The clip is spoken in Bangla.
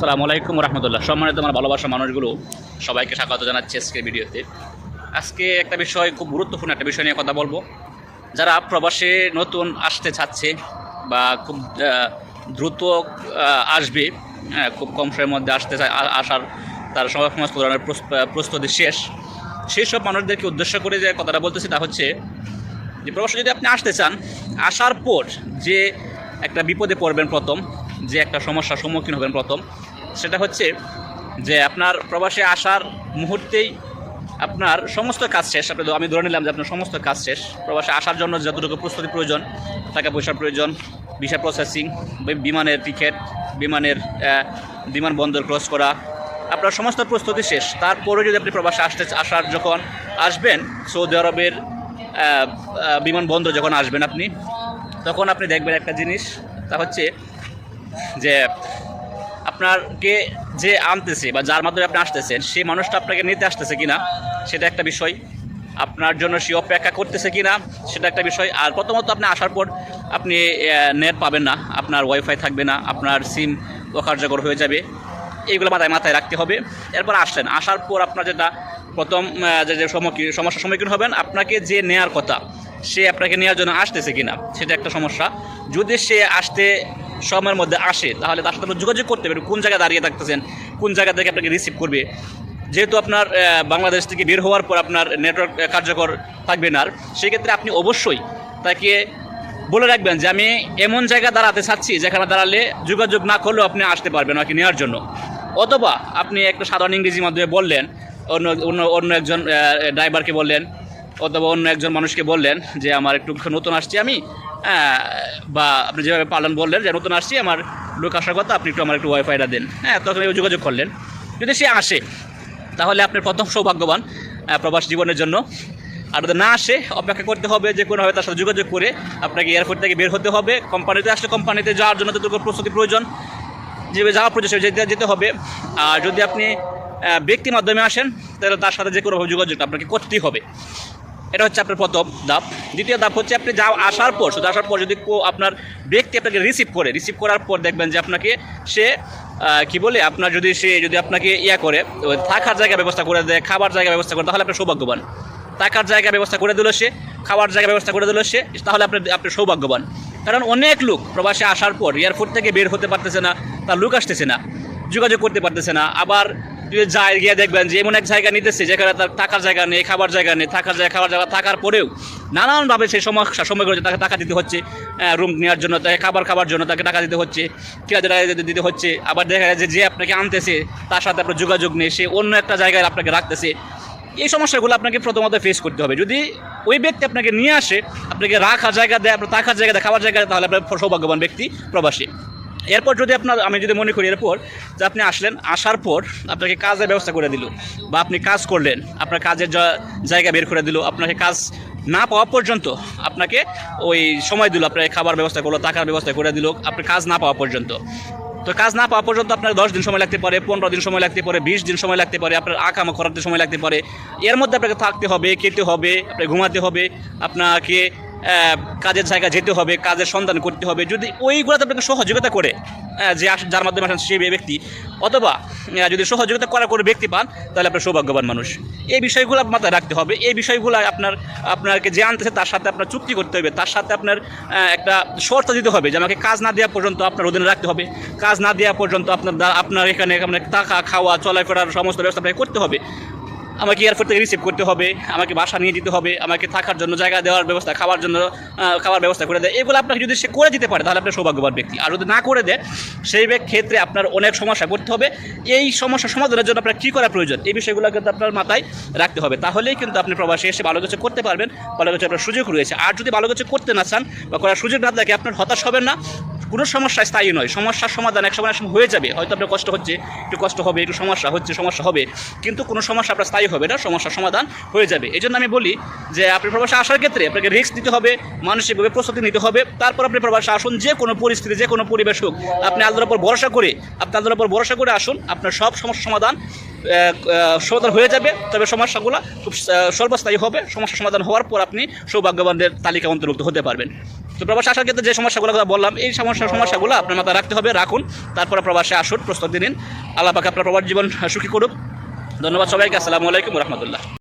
সালামু আলাইকুম রহমতুল্লাহ। সম্মানিত আমার ভালোবাসা মানুষগুলো সবাইকে স্বাগত জানাচ্ছি আজকের ভিডিওতে। আজকে একটা বিষয় খুব গুরুত্বপূর্ণ একটা বিষয় নিয়ে কথা বলব। যারা প্রবাসে নতুন আসতে চাচ্ছে বা খুব দ্রুত আসবে হ্যাঁ, খুব কম সময়ের মধ্যে আসতে চায় আসার তার সমাজ কল্যাণের প্রস- প্রস্তুতি শেষ। সেই সব মানুষদেরকে উদ্দেশ্য করে যে কথাটা বলতেছি তা হচ্ছে যে প্রবাসে যদি আপনি আসতে চান আসার পর যে একটা বিপদে পড়বেন প্রথম যে একটা সমস্যার সম্মুখীন হবেন প্রথম সেটা হচ্ছে যে আপনার প্রবাসে আসার মুহূর্তেই আপনার সমস্ত কাজ শেষ। আপনি আমি ধরে নিলাম যে আপনার সমস্ত কাজ শেষ। প্রবাসে আসার জন্য যতটুকু প্রস্তুতি প্রয়োজন টাকা পয়সার প্রয়োজন ভিসা প্রসেসিং বিমানের টিকিট বিমানের আহ, বিমান বন্দর ক্রস করা আপনার সমস্ত প্রস্তুতি শেষ। তারপরে যদি আপনি প্রবাসে আসতে আসার যখন আসবেন সৌদি আরবের বিমানবন্দর যখন আসবেন আপনি তখন আপনি দেখবেন একটা জিনিস তা হচ্ছে যে আপনাকে যে আনতেছে বা যার মাধ্যমে আপনি আসতেছেন, সেই মানুষটা আপনাকে নিতে আসতেছে কিনা, সেটা একটা বিষয়। আপনার জন্য সে অপেক্ষা করতেছে কিনা, সেটা একটা বিষয়। আর প্রথমত আপনি আসার পর আপনি নেট পাবেন না, আপনার ওয়াইফাই থাকবে না, আপনার সিম অকার্যকর হয়ে যাবে। এইগুলো মাথায় মাথায় রাখতে হবে। এরপর আসলেন। আসার পর আপনার যেটা প্রথম যে যে সম্মুখীন সমস্যার সম্মুখীন হবেন, আপনাকে যে নেয়ার কথা, সে আপনাকে নেওয়ার জন্য আসতেছে কিনা, সেটা একটা সমস্যা। যদি সে আসতে সময়ের মধ্যে আসে, তাহলে তার সাথে যোগাযোগ করতে পারবেন, কোন জায়গায় দাঁড়িয়ে থাকতেছেন, কোন জায়গা থেকে আপনাকে রিসিভ করবে। যেহেতু আপনার বাংলাদেশ থেকে বের হওয়ার পর আপনার নেটওয়ার্ক কার্যকর থাকবে না আর, সেক্ষেত্রে আপনি অবশ্যই তাকে বলে রাখবেন যে আমি এমন জায়গায় দাঁড়াতে চাচ্ছি যেখানে দাঁড়ালে যোগাযোগ না করলেও আপনি আসতে পারবেন ওকে নেওয়ার জন্য। অথবা আপনি একটা সাধারণ ইংরেজি মাধ্যমে বললেন, অন্য অন্য অন্য একজন ড্রাইভারকে বললেন অথবা অন্য একজন মানুষকে বললেন যে, আমার একটু নতুন আসছি আমি। বা আপনি যেভাবে পালন বললেন যে, নতুন আসছি, আমার লোক আসার কথা, আপনি একটু আমার একটু ওয়াইফাইটা দেন। হ্যাঁ তখন যোগাযোগ করলেন। যদি সে আসে, তাহলে আপনি প্রথম সৌভাগ্যবান প্রবাস জীবনের জন্য। আর যদি না আসে, অপেক্ষা করতে হবে যে, কোনোভাবে তার সাথে যোগাযোগ করে আপনাকে এয়ারপোর্ট থেকে বের হতে হবে। কোম্পানিতে আসলে কোম্পানিতে যাওয়ার জন্য যতটুকু প্রস্তুতি প্রয়োজন, যেভাবে যাওয়া প্রয়োজন যেতে যেতে হবে। আর যদি আপনি ব্যক্তির মাধ্যমে আসেন, তাহলে তার সাথে যে কোনোভাবে যোগাযোগ আপনাকে করতেই হবে। এটা হচ্ছে আপনার প্রথম ধাপ। দ্বিতীয় ধাপ হচ্ছে আপনি যা আসার পর, শুধু আসার পর যদি আপনার ব্যক্তি আপনাকে রিসিভ করে রিসিভ করার পর দেখবেন যে আপনাকে সে কি বলে, আপনার যদি সে যদি আপনাকে ইয়া করে থাকার জায়গা ব্যবস্থা করে দেয়, খাবার জায়গা ব্যবস্থা করে, তাহলে আপনি সৌভাগ্যবান। থাকার জায়গা ব্যবস্থা করে দিল সে খাবার জায়গা ব্যবস্থা করে দিল সে, তাহলে আপনি আপনি সৌভাগ্যবান। কারণ অনেক লোক প্রবাসে আসার পর, এয়ারপোর্ট থেকে বের হতে পারতেছে না, তার লোক আসতেছে না, যোগাযোগ করতে পারতেছে না, আবার যায় গিয়ে দেখবেন যে এমন এক জায়গা নিতেছে যেখানে তার থাকার জায়গা নেই, খাবার জায়গা নেই, থাকার জায়গা, খাবার জায়গা থাকার পরেও নানানভাবে সেই সমস্যা সময় করে তাকে টাকা দিতে হচ্ছে রুম নেওয়ার জন্য, তাকে খাবার খাবার জন্য তাকে টাকা দিতে হচ্ছে টাকা দিতে হচ্ছে। আবার দেখা যায় যে আপনাকে আনতেছে, তার সাথে আপনার যোগাযোগ নেই, সে অন্য একটা জায়গায় আপনাকে রাখতেছে। এই সমস্যাগুলো আপনাকে প্রথমত ফেস করতে হবে। যদি ওই ব্যক্তি আপনাকে নিয়ে আসে, আপনাকে রাখার জায়গা দেয়, আপনার থাকার জায়গা দেয় খাবার জায়গা দেয়, তাহলে আপনার সৌভাগ্যবান ব্যক্তি প্রবাসী। এরপর যদি আপনার, আমি যদি মনে করি এরপর যে আপনি আসলেন, আসার পর আপনাকে কাজের ব্যবস্থা করে দিল বা আপনি কাজ করলেন, আপনার কাজের জায়গা বের করে দিল, আপনাকে কাজ না পাওয়া পর্যন্ত আপনাকে ওই সময় দিল, আপনাকে খাবার ব্যবস্থা করল, টাকার ব্যবস্থা করে দিল আপনি কাজ না পাওয়া পর্যন্ত। তো কাজ না পাওয়া পর্যন্ত আপনার দশ দিন সময় লাগতে পারে, পনেরো দিন সময় লাগতে পারে, বিশ দিন সময় লাগতে পারে, আপনার আকামা করাতে সময় লাগতে পারে। এর মধ্যে আপনাকে থাকতে হবে, খেতে হবে, আপনাকে ঘুমাতে হবে, আপনাকে কাজের জায়গায় যেতে হবে, কাজের সন্ধান করতে হবে। যদি ওইগুলোতে আপনাকে সহযোগিতা করে যে যার মাধ্যমে আসেন সেই ব্যক্তি, অথবা যদি সহযোগিতা করে ব্যক্তি পান, তাহলে আপনার সৌভাগ্যবান মানুষ। এই বিষয়গুলো মাথায় রাখতে হবে। এই বিষয়গুলো আপনার, আপনাকে যে আনতেছে, তার সাথে আপনার চুক্তি করতে হবে। তার সাথে আপনার একটা শর্ত দিতে হবে যে আমাকে কাজ না দেওয়া পর্যন্ত আপনার অধীনে রাখতে হবে। কাজ না দেওয়া পর্যন্ত আপনার আপনার এখানে আপনার থাকা খাওয়া, চলাফেরার সমস্ত ব্যবস্থা আপনাকে করতে হবে। আমাকে এয়ারপোর্ট থেকে রিসিভ করতে হবে, আমাকে বাসা নিয়ে যেতে হবে, আমাকে থাকার জন্য, জায়গা দেওয়ার ব্যবস্থা খাওয়ার জন্য খাওয়ার ব্যবস্থা করে দেয়। এগুলো আপনাকে যদি সে করে দিতে পারে, তাহলে আপনার সৌভাগ্যবান ব্যক্তি। আর যদি না করে দেয়, সেই ক্ষেত্রে আপনার অনেক সমস্যা করতে হবে। এই সমস্যা সমাধানের জন্য আপনার কী করা প্রয়োজন? এই বিষয়গুলো কিন্তু আপনার মাথায় রাখতে হবে। তাহলেই কিন্তু আপনি প্রবাসে এসে ভালো কিছু করতে পারবেন, ভালো কিছু আপনার সুযোগ রয়েছে। আর যদি ভালো কিছু করতে না চান বা করার সুযোগ না থাকে, আপনার হতাশ হবেন না। কোনো সমস্যা স্থায়ী নয়, সমস্যার সমাধান এক সময় হয়ে যাবে। হয়তো আপনার কষ্ট হচ্ছে, একটু কষ্ট হবে, একটু সমস্যা হচ্ছে, সমস্যা হবে, কিন্তু কোনো সমস্যা আপনার স্থায়ী হবে না, সমস্যার সমাধান হয়ে যাবে। এই জন্য আমি বলি যে, আপনি প্রবাসে আসার ক্ষেত্রে আপনাকে রিস্ক নিতে হবে, মানসিকভাবে প্রস্তুতি নিতে হবে, তারপর আপনি প্রবাসে আসুন, যে কোনো পরিস্থিতি, যে কোনো পরিবেশ হোক, আপনি আল্লাহর উপর ভরসা করে, আপনি আল্লাহর উপর ভরসা করে আসুন, আপনার সব সমস্যার সমাধান সমাধান হয়ে যাবে। তবে সমস্যাগুলো খুব স্বল্পস্থায়ী হবে সমস্যা সমাধান হওয়ার পর আপনি সৌভাগ্যবানদের তালিকা অন্তর্ভুক্ত হতে পারবেন। তো প্রবাসে আসার ক্ষেত্রে যে সমস্যাগুলো কথা বললাম, এই সমস্যা সমস্যাগুলো আপনার মাথায় রাখতে হবে, রাখুন। তারপরে প্রবাসে আসুন, প্রস্তুতি নিন। আল্লাহ পাকে আপনার প্রবাস জীবন সুখী করুক। ধন্যবাদ সবাইকে। আসসালামু আলাইকুম রহমতুল্লাহ।